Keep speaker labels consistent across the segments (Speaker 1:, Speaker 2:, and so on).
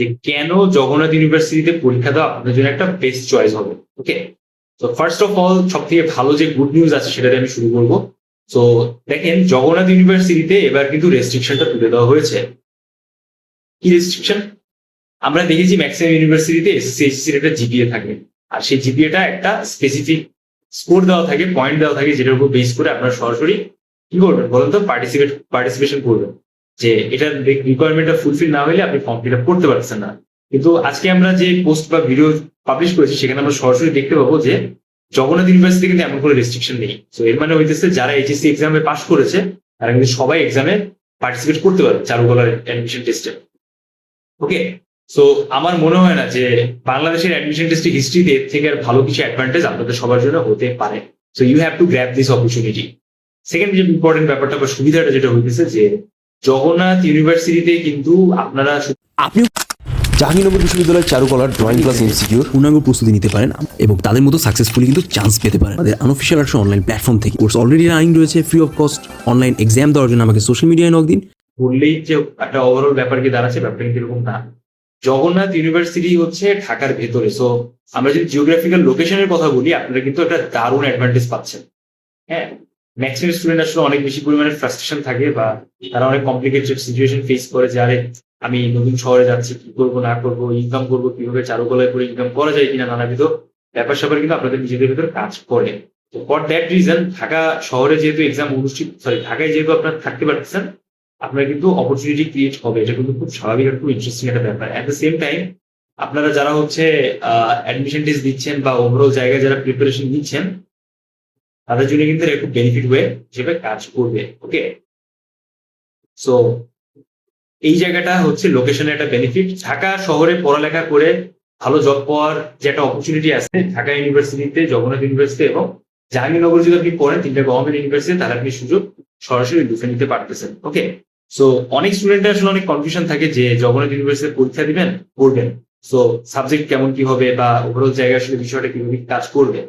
Speaker 1: যে কেন জগন্নাথ ইউনিভার্সিটিতে পরীক্ষা দেওয়া আপনার জন্য একটা বেস্ট চয়েস হবে ওকে তো ফার্স্ট অফ অল সব থেকে ভালো যে গুড নিউজ আছে সেটা আমি শুরু করব। তো দেখেন, জগন্নাথ ইউনিভার্সিটিতে এবার কিন্তু রেস্ট্রিকশনটা তুলে দেওয়া হয়েছে। কি রেস্ট্রিকশন আমরা দেখেছি ম্যাক্সিমাম ইউনিভার্সিটিতে এসএসসি এসএসসির একটা জিপিএ থাকে। আর সেই জিপিএটা একটা স্পেসিফিক স্কোর দেওয়া থাকে পয়েন্ট দেওয়া থাকে, যেটার উপর বেস করে আপনারা সরাসরি কি করবেন বলেন তো? পার্টিসিপেট পার্টিসিপেশন করবেন। যে এটার রিকোয়ারমেন্টটা ফুলফিল না হলে আপনি ফর্ম ফিল আপ করতে পারছেন না। কিন্তু আজকে আমরা যে পোস্ট বা ভিডিও পাবলিশ করেছি, সেখানে আমরা সরাসরি দেখতে পাবো যে জগন্নাথ ইউনিভার্সিটি কিন্তু এমন কোনো রেস্ট্রিকশন নেই। তো এর মানে হইতেছে যারা এইচএসসি এক্সামে পাস করেছে, তারা কিন্তু সবাই এক্সামে পার্টিসিপেট করতে পারে চারুকলার অ্যাডমিশন টেস্টে ওকে সো আমার মনে হয় না যে বাংলাদেশের অ্যাডমিশন টেস্টের হিস্ট্রিতে এর থেকে আর ভালো কিছু অ্যাডভান্টেজ আপনাদের সবার জন্য হতে পারে। So you have to grab this opportunity second যে ইম্পর্টেন্ট ব্যাপারটা বা সুবিধাটা যেটা হইতেছে যে জগন্নাথ ইউনিভার্সিটিতে কিন্তু আপনারা
Speaker 2: আপনি জাহাঙ্গীরনগর বিশ্ববিদ্যালয়ের চারুকলার ড্রয়িং ক্লাস ইনস্টিটিউট পূর্ণাঙ্গ প্রস্তুতি নিতে পারেন এবং তাদের মতো সাকসেসফুলি কিন্তু চান্স পেতে পারেন। আমাদের আনঅফিসিয়াল আর্টস অনলাইন প্ল্যাটফর্ম থেকে। কোর্স অলরেডি রানিং রয়েছে free of cost online exam দেওয়ার জন্য আমাকে সোশ্যাল মিডিয়ায় নক দিন।
Speaker 1: বললেই যে একটা ওভারঅল ব্যাপার কি দাঁড়াচ্ছে ব্যাপারটা কিন্তু এরকম না। জগন্নাথ ইউনিভার্সিটি হচ্ছে ঢাকার ভেতরে। সো আমরা যদি জিওগ্রাফিক্যাল লোকেশনের কথা বলি আপনারা কিন্তু একটা দারুণ অ্যাডভান্টেজ পাচ্ছেন। হ্যাঁ? ম্যাক্সিমাম স্টুডেন্ট আসলে অনেক বেশি পরিমাণে ফ্রাস্ট্রেশন থাকে বা তারা অনেক কমপ্লিকেটেড সিচুয়েশন ফেস করে যে, আরে, আমি নতুন শহরে যাচ্ছি, কি করব, না করব ইনকাম করব, কীভাবে চারুকলায় করে ইনকাম করা যায় কিনা নানাবিধ ব্যাপার স্যাপার কিন্তু আপনাদের নিজেদের ভিতরে কাজ করে। তো ফর দ্যাট রিজন ঢাকা শহরে যেহেতু এক্সাম অনুষ্ঠিত সরি ঢাকায় যেহেতু আপনার থাকতে পারতেছেন, আপনার কিন্তু অপরচুনিটি ক্রিয়েট হবে। এটা কিন্তু খুব স্বাভাবিক আর খুব ইন্টারেস্টিং একটা ব্যাপার। অ্যাট দ্য সেম টাইম আপনারা যারা হচ্ছে অ্যাডমিশন টেস্ট দিচ্ছেন বা ওভারঅল জায়গায় যারা প্রিপারেশন নিচ্ছেন তাদের জন্য কিন্তু এটা খুব বেনিফিট হয়ে হিসেবে কাজ করবে ওকে সো এই জায়গাটা হচ্ছে লোকেশনের একটা বেনিফিট ঢাকা শহরে পড়ালেখা করে ভালো জব পাওয়ার যে একটা অপরচুনিটি আছে, ঢাকা ইউনিভার্সিটিতে জগন্নাথ ইউনিভার্সিটি এবং জাহাঙ্গীরনগর যদি আপনি পড়েন, তিনটা গভর্নমেন্ট ইউনিভার্সিটি তাহলে আপনি সুযোগ সরাসরি লুফে নিতে পারতেছেন ওকে সো অনেক স্টুডেন্টের আসলে অনেক কনফিউশন থাকে যে জগন্নাথ ইউনিভার্সিটি পরীক্ষা দিবেন, পড়বেন। সো সাবজেক্ট কেমন কি হবে বা ওভারঅল জায়গায় আসলে বিষয়টা কীভাবে কাজ করবে?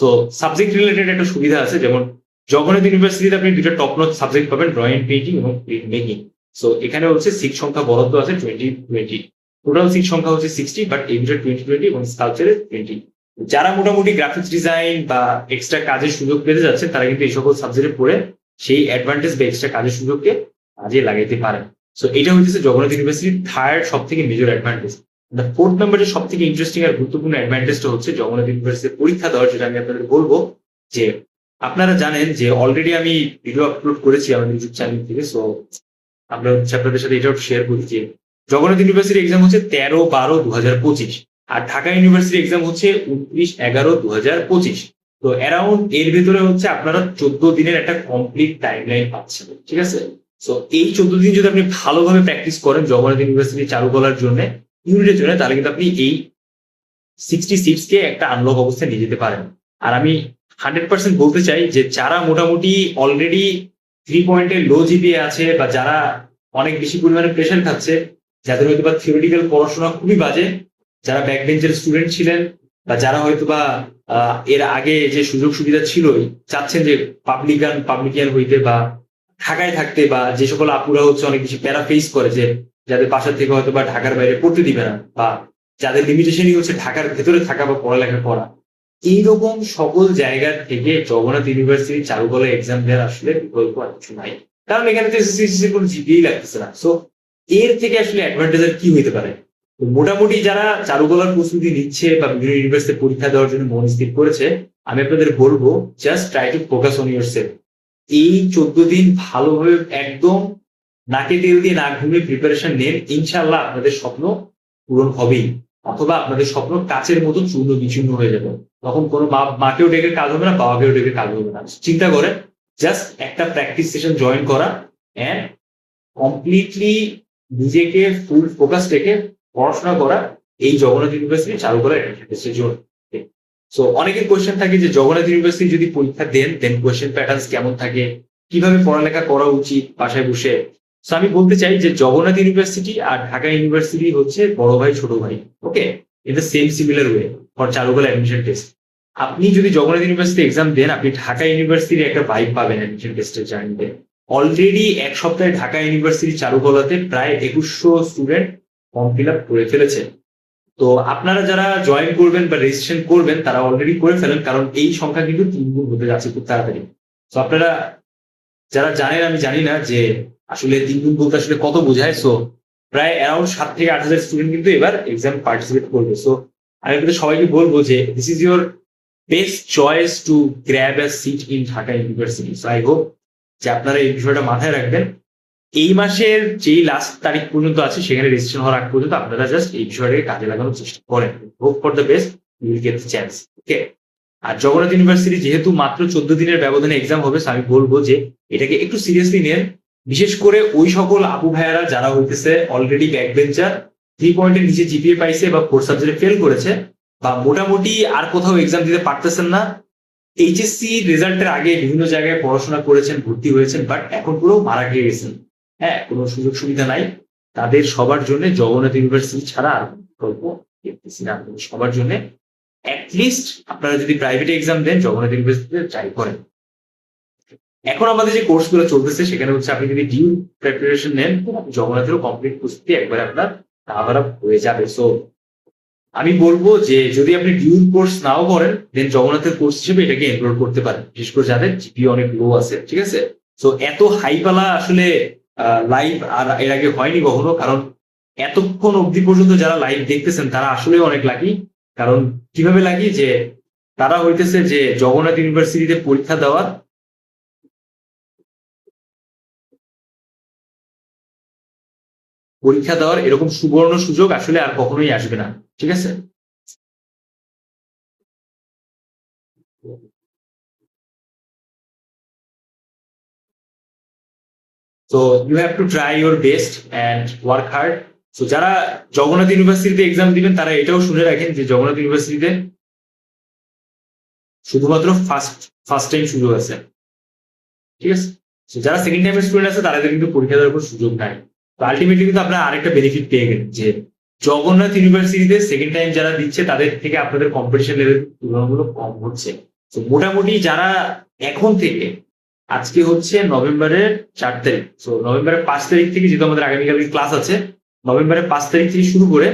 Speaker 1: সো সাবজেক্ট রিলেটেড একটা সুবিধা আছে, যেমন জগন্নাথ ইউনিভার্সিটিতে আপনি দুটো টপ নোট সাবজেক্ট পাবেন ড্রয়িং পেন্টিং এবং প্রিন্ট মেকিং সো এখানে হচ্ছে সিট সংখ্যা বরাদ্দ আছে টোয়েন্টি টোয়েন্টি টোটাল সিট সংখ্যা হচ্ছে সিক্সটি বাট এই দুটো টোয়েন্টি টোয়েন্টি এবং স্কালচারের টোয়েন্টি যারা মোটামুটি গ্রাফিক্স ডিজাইন বা এক্সট্রা কাজের সুযোগ পেতে যাচ্ছে, তারা কিন্তু এই সকল সাবজেক্টে পড়ে সেই অ্যাডভান্টেজ বা এক্সট্রা কাজের সুযোগকে কাজে লাগাইতে পারেন সো এটা হচ্ছে জগন্নাথ ইউনিভার্সিটির থার্ড সব থেকে মেজর অ্যাডভান্টেজ ফোর্থ নাম্বার যে সব থেকে ইন্টারেস্টিং আর গুরুত্বপূর্ণ অ্যাডভান্টেজটা হচ্ছে জগন্নাথ ইউনিভার্সিটির পরীক্ষা দেওয়ার, যেটা আমি আপনাদের বলব, যে আপনারা জানেন যে অলরেডি আমি ভিডিও আপলোড করেছি আমাদের ইউটিউব চ্যানেল থেকে সো আমরা হচ্ছে আপনাদের সাথে এটাও শেয়ার করি যে জগন্নাথ ইউনিভার্সিটির এক্সাম হচ্ছে তেরো বারো দু হাজার পঁচিশ, আর ঢাকা ইউনিভার্সিটি এক্সাম হচ্ছে উনত্রিশ এগারো দু হাজার পঁচিশ। তো অ্যারাউন্ড এর ভিতরে হচ্ছে আপনারা চোদ্দ দিনের একটা কমপ্লিট টাইম লাইন পাচ্ছেন, ঠিক আছে? সো এই চোদ্দ দিন যদি আপনি ভালোভাবে প্র্যাকটিস করেন জগন্নাথ ইউনিভার্সিটি চালু করার জন্য ইউনিটের জন্য তাহলে কিন্তু আপনি এই সিক্সটি সিক্সকে একটা আনলক অবস্থায় নিয়ে যেতে পারেন। আর আমি হান্ড্রেড পার্সেন্ট বলতে চাই যে যারা মোটামুটি অলরেডি থ্রি পয়েন্টের লো জিপিএ আছে বা যারা অনেক বেশি পরিমাণে প্রেশার খাচ্ছে, যাদের হয়তো বা থিওরিটিক্যাল পড়াশোনা খুবই বাজে, যারা ব্যাক বেঞ্চের স্টুডেন্ট ছিলেন বা যারা হয়তো বা এর আগে যে সুযোগ সুবিধা ছিল চাচ্ছেন যে পাবলিকান পাবলিকিয়ান হইতে বা ঢাকায় থাকতে বা যে সকল আপুরা হচ্ছে অনেক বেশি প্যারা ফেস করে যে যাদের বাসা থেকে হয়তো বা ঢাকার বাইরে পড়তে দিবে না, বা যাদের লিমিটেশনই হচ্ছে ঢাকার ভেতরে থাকা বা পড়ালেখা করা। এইরকম সকল জায়গা থেকে জগন্নাথ ইউনিভার্সিটি চারুকলা এক্সাম দেওয়ার আসলে বিকল্প আর কিছু নাই। কারণ এখানে তো এসএসসি কোনো জিপিএই লাগতেছে না। সো এর থেকে আসলে অ্যাডভান্টেজ আর কি হইতে পারে? মোটামুটি যারা চারুকলার প্রস্তুতি নিচ্ছে বা বিভিন্ন ইউনিভার্সিটি পরীক্ষা দেওয়ার জন্য মন স্থির করেছে, আমি আপনাদের বলব just try to focus on yourself এই চোদ্দ দিন ভালোভাবে একদম নাকে তেল দিয়ে না ঘুমিয়ে প্রিপারেশন নেন ইনশাল্লাহ আপনাদের স্বপ্ন পূরণ হবেই। অথবা আপনাদের স্বপ্ন কাচের মতো চূর্ণ বিচূর্ণ হয়ে যাবে। তখন কোনো মা মাকেও ডেকে কাজ হবে না, বাবাকেও ডেকে কাজ হবে না। চিন্তা করেন জাস্ট একটা প্র্যাকটিস সেশন জয়েন করা অ্যান্ড কমপ্লিটলি নিজেকে ফুল ফোকাস রেখে পড়াশোনা করা, এই জগন্নাথ ইউনিভার্সিটি চালু করা এডমিশন জন্য সো অনেকের কোয়েশ্চেন থাকে যে জগন্নাথ ইউনিভার্সিটি যদি পরীক্ষা দেন দেন কোয়েশ্চেন প্যাটার্ন কেমন থাকে? কীভাবে পড়ালেখা করা উচিত বাসায় বসে? সো আমি বলতে চাই যে জগন্নাথ ইউনিভার্সিটি আর ঢাকা ইউনিভার্সিটি হচ্ছে বড় ভাই, ছোট ভাই okay in the same similar way for চালুকলা admission test আপনি যদি জগন্নাথ ইউনিভার্সিটি এক্সাম দেন, আপনি ঢাকা ইউনিভার্সিটির একটা ভাইব পাবেন অ্যাডমিশন টেস্টের জার্নিতে অলরেডি এক সপ্তাহে ঢাকা ইউনিভার্সিটি চারুকলাতে প্রায় একুশশো স্টুডেন্ট ফর্ম ফিল আপ করে ফেলেছে। তো আপনারা যারা জয়েন করবেন বা রেজিস্ট্রেশন করবেন, তারা অলরেডি করে ফেলেন, কারণ এই সংখ্যা কিন্তু তিন গুণ হতে যাচ্ছে খুব তাড়াতাড়ি। তো আপনারা যারা জানেন, আমি জানি না যে আসলে তিন গুণ বলতে আসলে কত বোঝায়? সো প্রায় অ্যারাউন্ড সাত থেকে আট হাজার স্টুডেন্ট কিন্তু এবার এক্সাম পার্টিসিপেট করবে। সো আমি কিন্তু সবাইকে বলব যে this is your best choice to grab a seat in Dhaka university so I hope যে আপনারা এই বিষয়টা মাথায় রাখবেন। এই মাসের যেই লাস্ট তারিখ পর্যন্ত আছে, সেখানে রেজিস্ট্রেশন হওয়ার আগ পর্যন্ত আপনারা জাস্ট এই বিষয়টাকে কাজে লাগানোর চেষ্টা করেন। Hope for the best will get chance okay R Jagannath university যেহেতু মাত্র চোদ্দ দিনের ব্যবধানে এক্সাম হবে আমি বলব যে এটাকে একটু সিরিয়াসলি নেন বিশেষ করে ওই সকল আপু ভাইয়ারা যারা হইতেছে অলরেডি ব্যাক বেঞ্চার থ্রি পয়েন্টের নিচে জিপিএ পাইছে বা ফোর সাবজেক্টে ফেল করেছে, বা মোটামুটি আর কোথাও এক্সাম দিতে পারতেছেন না এইচএসসি রেজাল্টের আগে বিভিন্ন জায়গায় পড়াশোনা করেছেন, ভর্তি হয়েছেন বাট এখন পুরো মারা গিয়ে গেছেন। হ্যাঁ কোনো সুযোগ সুবিধা নাই। তাদের সবার জন্য জগন্নাথ ইউনিভার্সিটি ছাড়া আর বিকল্প দেখতেছি না। সবার জন্য অ্যাটলিস্ট আপনারা যদি প্রাইভেট এক্সাম দেন, জগন্নাথ ইউনিভার্সিটিতে ট্রাই করেন। এখন আমাদের যে কোর্সগুলো চলতেছে, সেখানে হচ্ছে আপনি যদি ডিউ প্রিপারেশন নেন, জগন্নাথেরও কমপ্লিট প্রস্তুতি একবার আপনার কাভার আপ হয়ে যাবে। সো আমি বলব যে যদি আপনি ডিউর কোর্স নাও করেন দেন জগন্নাথের কোর্স হিসেবে এটাকে এনরোল করতে পারেন। বিশেষ করে যাদের জিপি অনেক লো আছে, ঠিক আছে? সো এত হাইপালা আসলে লাইভ আর এর আগে হয়নি কখনো, কারণ এতক্ষণ অবধি পর্যন্ত যারা লাইভ দেখতেছেন, তারা আসলে অনেক লাকি কারণ কীভাবে লাগি যে তারা হইতেছে যে জগন্নাথ ইউনিভার্সিটিতে পরীক্ষা দেওয়ার পরীক্ষা দেওয়ার এরকম সুবর্ণ সুযোগ আসলে আর কখনোই আসবে না। ঠিক আছে? তো you have to try your best and work hard so যারা জগন্নাথ ইউনিভার্সিটিতে এক্সাম দিবেন, তারা এটাও শুনে রাখেন যে জগন্নাথ ইউনিভার্সিটিতে শুধুমাত্র ফার্স্ট ফার্স্ট টাইম সুযোগ আছে। ঠিক আছে? যারা সেকেন্ড টাইমের স্টুডেন্ট আছে, তাদের কিন্তু পরীক্ষা দেওয়ার কোনো সুযোগ নাই। তো আলটিমেটলি কিন্তু আপনারা আরেকটা বেনিফিট পেয়ে গেলেন যে জগন্নাথ ইউনিভার্সিটিতে সেকেন্ড টাইম যারা দিচ্ছে, তাদের থেকে আপনাদের কম্পিটিশন লেভেল তুলনামূলক কম হচ্ছে। তো মোটামুটি যারা এখন থেকে, আজকে হচ্ছে নভেম্বরের চার তারিখ, তো নভেম্বরের পাঁচ তারিখ থেকে যেহেতু আমাদের আগামীকালকে ক্লাস আছে, নভেম্বরের পাঁচ তারিখ থেকে শুরু করে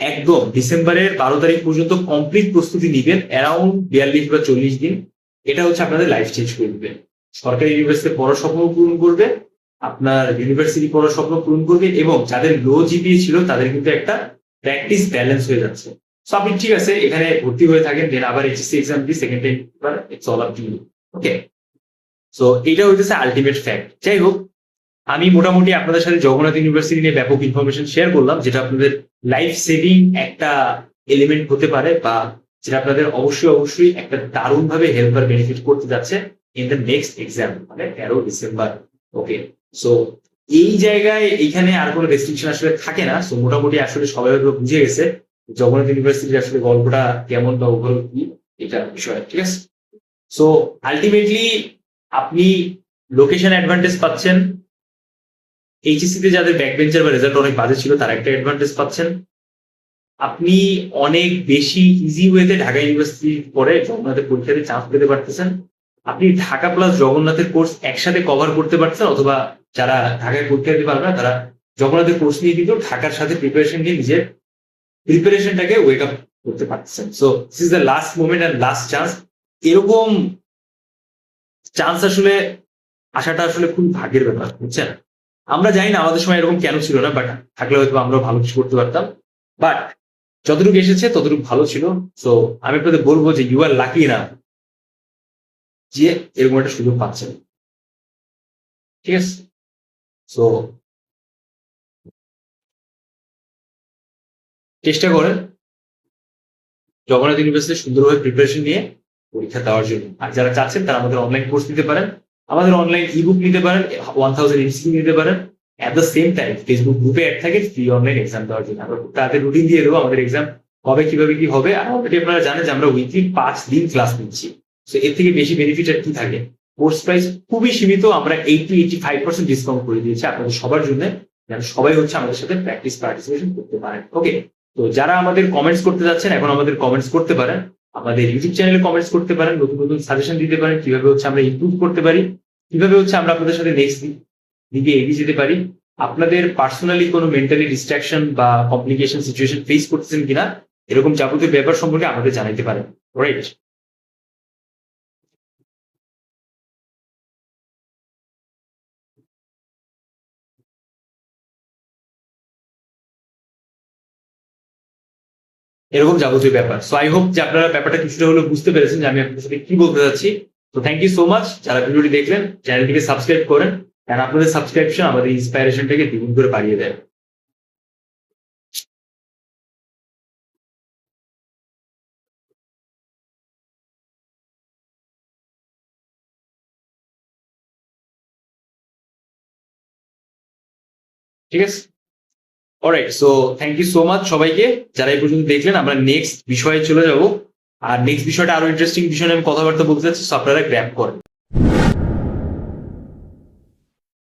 Speaker 1: একদম ডিসেম্বরের বারো তারিখ পর্যন্ত কমপ্লিট প্রস্তুতি নিবেন অ্যারাউন্ড বিয়াল্লিশ বা চল্লিশ দিন। এটা হচ্ছে আপনাদের লাইফ চেঞ্জ করে দিবে। সরকারি ইউনিভার্সিটি পড়ার স্বপ্ন পূরণ করবে আপনার ইউনিভার্সিটি পড়ার স্বপ্ন পূরণ করবে এবং যাদের লো জিপিএ ছিল, তাদের কিন্তু একটা প্র্যাকটিস ব্যালেন্স হয়ে যাচ্ছে। সো আপনি ঠিক আছে, এখানে ভর্তি হয়ে থাকেন দেন আবার এইচএসসি এক্সাম দিয়ে second time all up to okay so এটা হইতেছে আলটিমেট ফ্যাক্ট যাই হোক, আমি মোটামুটি আপনাদের সাথে জগন্নাথ ইউনিভার্সিটি নিয়ে ব্যাপক ইনফরমেশন শেয়ার করলাম, যেটা আপনাদের লাইফ সেভিং একটা এলিমেন্ট হতে পারে বা যেটা আপনাদের অবশ্যই অবশ্যই একটা দারুণ ভাবে হেল্প বেনিফিট করতে যাচ্ছে ইন দ্য নেক্সট এক্সাম মানে তেরো ডিসেম্বর ওকে সো এই জায়গায় এখানে আর কোনো রেস্ট্রিকশন আসলে থাকে না। সো মোটামুটি আসলে সবাই হয়তো বুঝে গেছে জগন্নাথ ইউনিভার্সিটির আসলে গল্পটা কেমন বা ওভারঅল কি, এটা বিষয়, ঠিক আছে? সো আলটিমেটলি আপনি লোকেশন অ্যাডভান্টেজ পাচ্ছেন। এইচএসসি তে যাদের ব্যাক বেঞ্চার বা রেজাল্ট অনেক বাজে ছিল, তার একটা অ্যাডভান্টেজ পাচ্ছেন। আপনি অনেক বেশি ইজি ওয়েতে ঢাকা ইউনিভার্সিটি পরে জগন্নাথের পরীক্ষাতে চান্স পেতে পারতেছেন। আপনি ঢাকা প্লাস জগন্নাথের কোর্স একসাথে কভার করতে পারছেন অথবা যারা ঢাকায় পরীক্ষা দিতে পারবে না, তারা জগন্নাথের কোর্স নিয়ে কিন্তু ঢাকার সাথে প্রিপারেশন নিয়ে নিজের প্রিপারেশনটাকে ওয়েক আপ করতে পারতেছেন। So this is the last moment and last chance এরকম চান্স আসলে আসাটা আসলে খুব ভাগ্যের ব্যাপার, বুঝছেন? আমরা জানি না আমাদের সময় এরকম কেন ছিল না বাট থাকলে হয়তো আমরা ভালো কিছু করতে পারতাম। বাট যতটুকু এসেছে, ততটুকু ভালো ছিল। সো আমি আপনাদের বলব যে ইউ আর লাকি না যে এরকম একটা সুযোগ পাচ্ছেন। ঠিক আছে? সো চেষ্টা করেন জগন্নাথ ইউনিভার্সিটি সুন্দরভাবে প্রিপারেশন নিয়ে পরীক্ষা দেওয়ার জন্য। আর যারা চাচ্ছেন, তারা আমাদের অনলাইন কোর্স নিতে পারেন, আমাদের অনলাইন ইবুক নিতে পারেন ওয়ান থাউজেন্ড এমসিকিউ নিতে পারেন। At the same time Facebook গ্রুপে অ্যাড থাকে ফ্রি অনলাইন এক্সাম দেওয়ার জন্য। আমরা তাদের রুটিন দিয়ে দেবো আমাদের এক্সাম কবে, কীভাবে, কি হবে। আর অলরেডি আপনারা জানেন যে আমরা উইকলি পাঁচ দিন ক্লাস নিচ্ছি। তো এর থেকে বেশি বেনিফিট আর কি থাকে? কোর্স প্রাইস খুবই সীমিত, আমরা eighty eighty five percent discount করে দিয়েছি আপনাদের সবার জন্য। যেন সবাই হচ্ছে আমাদের সাথে প্র্যাকটিস পার্টিসিপেশন করতে পারেন। ওকে তো যারা আমাদের কমেন্টস করতে যাচ্ছেন, এখন আমাদের কমেন্টস করতে পারেন। আমাদের ইউটিউব চ্যানেলে কমেন্টস করতে পারেন, নতুন নতুন সাজেশন দিতে পারেন, কীভাবে হচ্ছে আমরা ইমপ্রুভ করতে পারি, কীভাবে হচ্ছে আমরা আপনাদের সাথে নেক্সট দিকে এগিয়ে যেতে পারি। আপনাদের পার্সোনালি কোনো মেন্টালি ডিস্ট্রাকশন বা কমপ্লিকেশন সিচুয়েশন ফেস করতেছেন কিনা, এরকম যাবতীয় ব্যাপার সম্পর্কে আমাদের জানাতে পারেন। রাইট এরকম যাবতীয় ব্যাপার। সো আই হোপ যে আপনারা ব্যাপারটা কিছুটা হলেও বুঝতে পেরেছেন যে আমি আপনাদের সাথে কি বলতে চাচ্ছি তো থ্যাংক ইউ সো মাচ যারা ভিডিওটি দেখলেন, চ্যানেলটিকে সাবস্ক্রাইব করেন। কারণ আপনাদের সাবস্ক্রিপশন আমাদের ইন্সপাইরেশনটাকে দ্বিগুণ করে বাড়িয়ে দেয়। ঠিক আছে? Alright so thank you so much সবাইকে। যারা এই পর্যন্ত দেখলেন, আমরা নেক্সট বিষয়ে চলে যাব। আর নেক্সট বিষয়টা আরও ইন্টারেস্টিং বিষয় নিয়ে আমি কথাবার্তা বলতে চাচ্ছি, so আপনারা গ্র্যাপ করেন।